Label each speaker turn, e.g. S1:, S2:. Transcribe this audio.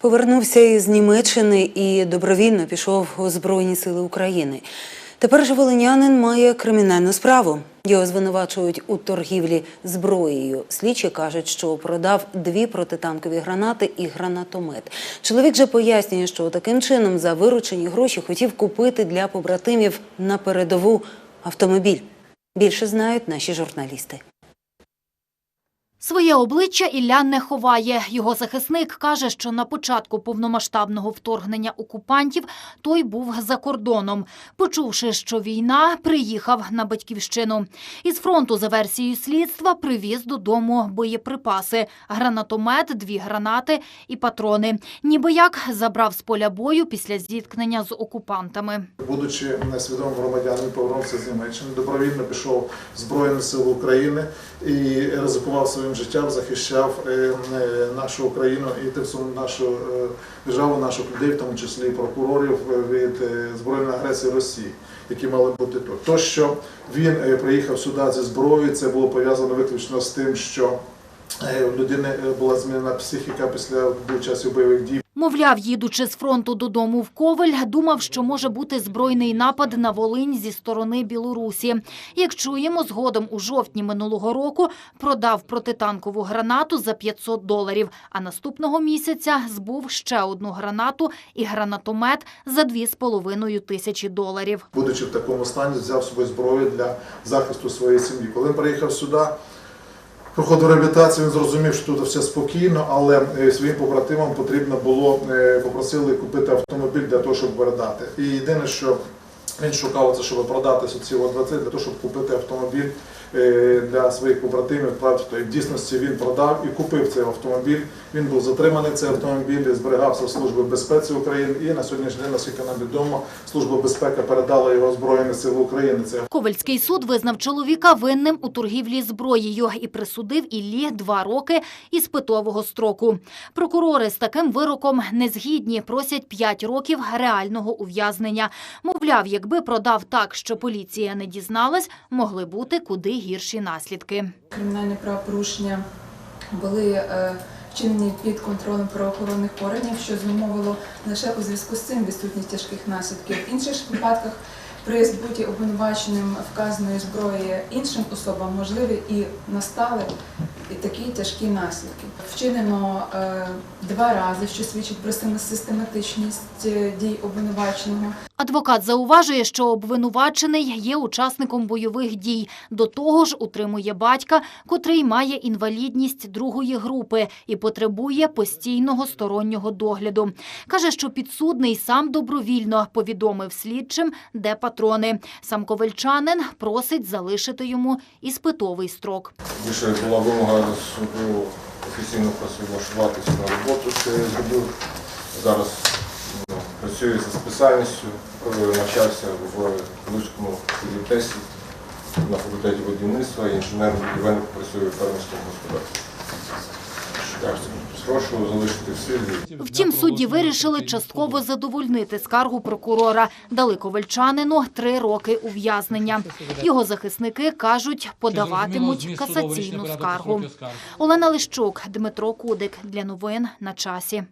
S1: Повернувся із Німеччини і добровільно пішов у Збройні Сили України. Тепер же волинянин має кримінальну справу. Його звинувачують у торгівлі зброєю. Слідчі кажуть, що продав дві протитанкові гранати і гранатомет. Чоловік же пояснює, що таким чином за виручені гроші хотів купити для побратимів на передову автомобіль. Більше знають наші журналісти.
S2: Своє обличчя Ілля не ховає. Його захисник каже, що на початку повномасштабного вторгнення окупантів той був за кордоном. Почувши, що війна, приїхав на батьківщину. Із фронту, за версією слідства, привіз додому боєприпаси, гранатомет, дві гранати і патрони. Ніби як забрав з поля бою після зіткнення з окупантами.
S3: Будучи несвідомим громадянином, повернувся з Німеччини, добровільно пішов в Збройні Сили України і ризикував своїм життям, захищав е, е, нашу Україну і нашу е, державу, наших людей, в тому числі прокурорів від збройної агресії Росії, які мали бути тут. То, що він приїхав сюди зі зброєю, це було пов'язано виключно з тим, що у людини була змінена психіка після часів бойових дій.
S2: Мовляв, їдучи з фронту додому в Ковель, думав, що може бути збройний напад на Волинь зі сторони Білорусі. Як чуємо, згодом у жовтні минулого року продав протитанкову гранату за 500 доларів, а наступного місяця збув ще одну гранату і гранатомет за 2,5 тисячі доларів.
S3: будучи в такому стані, взяв з собою зброю для захисту своєї сім'ї. Коли приїхав сюди, проходив реабілітацію, він зрозумів, що тут все спокійно, але е, своїм побратимам потрібно було е, попросили купити автомобіль для того, щоб передати. І єдине, що він шукав це, щоб продати ці 20 для того, щоб купити автомобіль для своїх побратимів. Правда, то і в дійсності він продав і купив цей автомобіль. Він був затриманий цей автомобіль, зберігався в Службі безпеці України. І на сьогоднішній день, наскільки нам відомо, Служба безпеки передала його Збройні Сили України. Це
S2: Ковальський суд визнав чоловіка винним у торгівлі зброєю і присудив Іллі два роки іспитового строку. Прокурори з таким вироком не згідні, просять п'ять років реального ув'язнення. Мовляв, якби продав так, що поліція не дізналась, могли бути куди гірші наслідки.
S4: Кримінальні правопорушення були е, вчинені під контролем правоохоронних органів, що зумовило лише у зв'язку з цим відсутність тяжких наслідків. В інших випадках при збуті обвинуваченим вказаної зброї іншим особам можливі і настали і такі тяжкі наслідки. Вчинено е, два рази, що свідчить про систематичність е, дій обвинуваченого.
S2: Адвокат зауважує, що обвинувачений є учасником бойових дій. До того ж, утримує батька, котрий має інвалідність другої групи і потребує постійного стороннього догляду. Каже, що підсудний сам добровільно повідомив слідчим, де патрони. Сам ковельчанин просить залишити йому іспитовий строк.
S5: Більше була вимога офіційно працевлаштуватися на роботу, що я зробив. Зараз ну, працюю за спеціальністю, навчався в Луцькому політесі на факультеті будівництва інженер-будівельник працюю в фермерському господарстві. Кажуть, Прошу залишити в силі.
S2: Втім, судді вирішили частково задовольнити скаргу прокурора. Дали ковальчанину три роки ув'язнення. Його захисники кажуть, подаватимуть касаційну скаргу. Олена Лищук, Дмитро Кудик. Для новин на часі.